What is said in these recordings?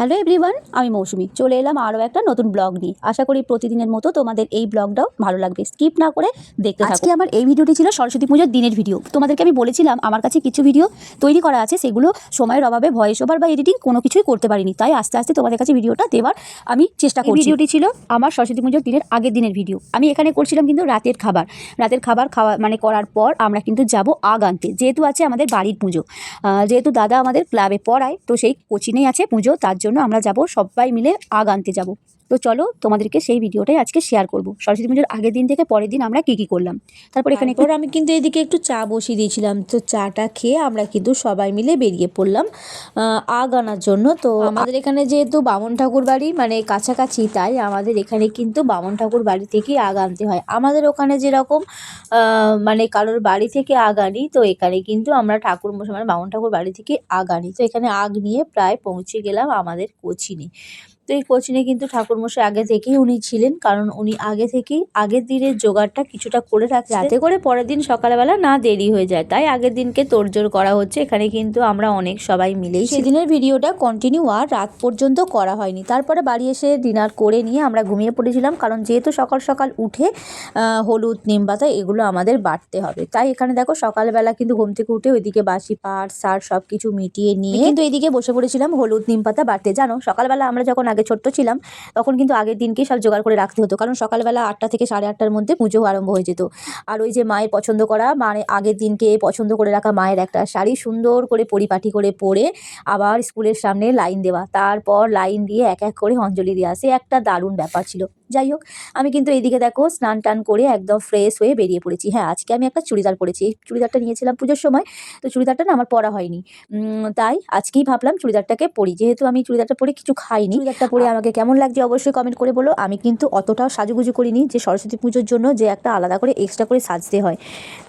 Hello everyone আমি মৌসুমি। চলে এলাম আরও একটা নতুন ব্লগ নিয়ে। আশা করি প্রতিদিনের মতো তোমাদের এই ব্লগটাও ভালো লাগবে। স্কিপ না করে দেখতে আজকে আমার এই ভিডিওটি ছিল সরস্বতী পুজোর দিনের ভিডিও। তোমাদেরকে আমি বলেছিলাম আমার কাছে কিছু ভিডিও তৈরি করা আছে সেগুলো সময়ের অভাবে ভয়েস ওভার বা এডিটিং কোনো কিছুই করতে পারিনি। তাই আস্তে আস্তে তোমাদের কাছে ভিডিওটা দেওয়ার আমি চেষ্টা করি ভিডিওটি ছিল আমার সরস্বতী পুজোর দিনের আগের দিনের ভিডিও। আমি এখানে করছিলাম কিন্তু রাতের খাবার। রাতের খাবার খাওয়া মানে করার পর আমরা কিন্তু যাব আগ আনতে যেহেতু আছে আমাদের বাড়ির পুজো। যেহেতু দাদা আমাদের ক্লাবে পড়ায় তো সেই কোচিনেই আছে পুজো। তার জন্য আমরা যাব সবাই মিলে আগ আনতে যাব। তো চলো তোমাদেরকে সেই ভিডিওটাই আজকে শেয়ার করব। সরস্বতী পুজোর আগের দিন থেকে পরের দিন আমরা কী কী করলাম? তারপর এখানে তারপর আমি কিন্তু এদিকে একটু চা বসিয়ে দিয়েছিলাম। তো চাটা খেয়ে আমরা কিন্তু সবাই মিলে বেরিয়ে পড়লাম আগ আনার জন্য। তো আমাদের এখানে যেহেতু বামন ঠাকুর বাড়ি মানে কাছাকাছি তাই আমাদের এখানে কিন্তু বামন ঠাকুর বাড়ি থেকেই আগ আনতে হয়। আমাদের ওখানে যেরকম মানে কারোর বাড়ি থেকে আগ আনি তো এখানে কিন্তু আমরা ঠাকুর মশাই মানে বামন ঠাকুর বাড়ি থেকে আগ আনি। তো এখানে আগ নিয়ে প্রায় পৌঁছে গেলাম আমাদের কোচিনে। তো এই কোচিনে কিন্তু ঠাকুরমশাই আগে থেকেই উনি ছিলেন কারণ উনি আগে থেকেই আগের দিনের জোগাড়টা কিছুটা করে রাখছে। যাতে করে পরের দিন সকালবেলা না দেরি হয়ে যায়। তাই আগের দিনকে তোড়জোড় করা হচ্ছে। এখানে কিন্তু আমরা অনেক সবাই মিলেই সেদিনের ভিডিওটা কন্টিনিউ আর রাত পর্যন্ত করা হয়নি। তারপরে বাড়ি এসে ডিনার করে নিয়ে আমরা ঘুমিয়ে পড়েছিলাম কারণ যেহেতু সকাল সকাল উঠে হলুদ নিম পাতা এগুলো আমাদের বাটতে হবে। তাই এখানে দেখো সকালবেলা কিন্তু ঘুম থেকে উঠে ওইদিকে বাসি পাট সার সব কিছু মিটিয়ে নিয়ে কিন্তু এইদিকে বসে পড়েছিলাম হলুদ নিম পাতা বাটতে জানো সকালবেলা আমরা যখন আগে ছোট্ট ছিলাম, তখন কিন্তু আগের দিনকেই সব জোগাড় করে রাখতে হতো। কারণ সকালবেলা আটটা থেকে সাড়ে আটটার মধ্যে পুজো আরম্ভ হয়ে যেত। আর ওই যে মায়ের পছন্দ করা মানে আগের দিনকে পছন্দ করে রাখা মায়ের একটা শাড়ি সুন্দর করে পরিপাটি করে পরে আবার স্কুলের সামনে লাইন দেওয়া। তারপর লাইন দিয়ে এক এক করে অঞ্জলি দেওয়া। সে একটা দারুণ ব্যাপার ছিল। যাই হোক আমি কিন্তু এইদিকে দেখো স্নান টান করে একদম ফ্রেশ হয়ে বেরিয়ে পড়েছি। হ্যাঁ আজকে আমি একটা চুড়িদার পরেছি। এই চুড়িদারটা নিয়েছিলাম পুজোর সময় তো চুড়িদারটা না আমার পরা হয়নি। তাই আজকেই ভাবলাম চুড়িদারটাকে পরি। যেহেতু আমি চুড়িদারটা পরে কিছু খাইনি চুড়িদারটা পরে আমাকে কেমন লাগছে অবশ্যই কমেন্ট করে বলো। আমি কিন্তু অতটাও সাজুগুজু করিনি যে সরস্বতী পুজোর জন্য যে একটা আলাদা করে এক্সট্রা করে সাজতে হয়।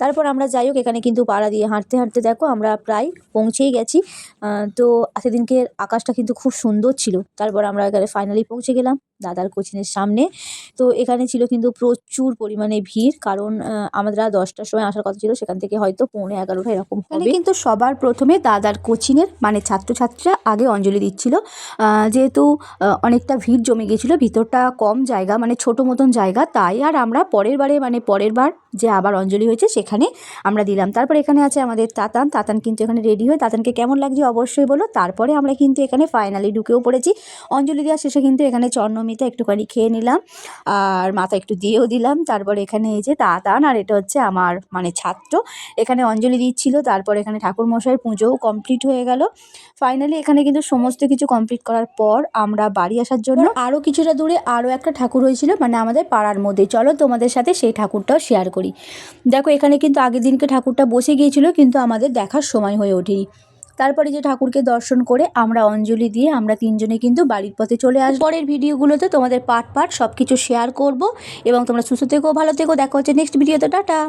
তারপর আমরা যাই হোক এখানে কিন্তু পাড়া দিয়ে হাঁটতে হাঁটতে দেখো আমরা প্রায় পৌঁছেই গেছি। তো সেদিনকে আকাশটা কিন্তু খুব সুন্দর ছিল। তারপর আমরা এখানে ফাইনালি পৌঁছে গেলাম। দাদার কোচিনের সামনে তো এখানে ছিল কিন্তু প্রচুর পরিমাণে ভিড় কারণ আমরা দশটার সময় আসার কথা ছিল সেখান থেকে হয়তো পৌনে এগারোটা এরকম হবে। কিন্তু সবার প্রথমে দাদার কোচিনের মানে ছাত্রছাত্রীরা আগে অঞ্জলি দিচ্ছিল। যেহেতু অনেকটা ভিড় জমে গিয়েছিল ভিতরটা কম জায়গা মানে ছোট মতন জায়গা তাই আর আমরা পরের বারে মানে পরের বার যে আবার অঞ্জলি হয়েছে সেখানে আমরা দিলাম। তারপর এখানে আছে আমাদের তাতান তাতান কিন্তু এখানে রেডি হয়ে তাতানকে কেমন লাগছে অবশ্যই বলো। তারপরে আমরা কিন্তু এখানে ফাইনালি ঢুকেও পড়েছি। অঞ্জলি দেওয়ার শেষে কিন্তু এখানে চন্নমিতে একটুখানি খেয়ে নিলাম। আর মাথা একটু দিয়েও দিলাম। তারপর এখানে এই যে তাতান, আর এটা হচ্ছে আমার মানে ছাত্র। এখানে অঞ্জলি দিচ্ছিল, তারপর এখানে ঠাকুর মশাইয়ের পুজোও কমপ্লিট হয়ে গেল। ফাইনালি এখানে কিন্তু সমস্ত কিছু কমপ্লিট করার পর আমরা বাড়ি আসার জন্য আরও কিছুটা দূরে আরও একটা ঠাকুর হয়েছিল মানে আমাদের পাড়ার মধ্যে। চলো তোমাদের সাথে সেই ঠাকুরটাও শেয়ার করি। দেখো, এখানে কিন্তু আগের দিনকে ঠাকুরটা বসে গিয়েছিল, কিন্তু আমাদের দেখার সময় হয়ে ওঠেনি। তারপরে যে ঠাকুরকে দর্শন করে আমরা অঞ্জলি দিয়ে আমরা তিনজনে কিন্তু বাড়ির পথে চলে আসব। পরের ভিডিওগুলোতে তোমাদের পার্ট পার্ট সব কিছু শেয়ার করব এবং তোমরা সুস্থ থেকেও ভালো থেকো, দেখা হচ্ছে নেক্সট ভিডিওতে টাটা।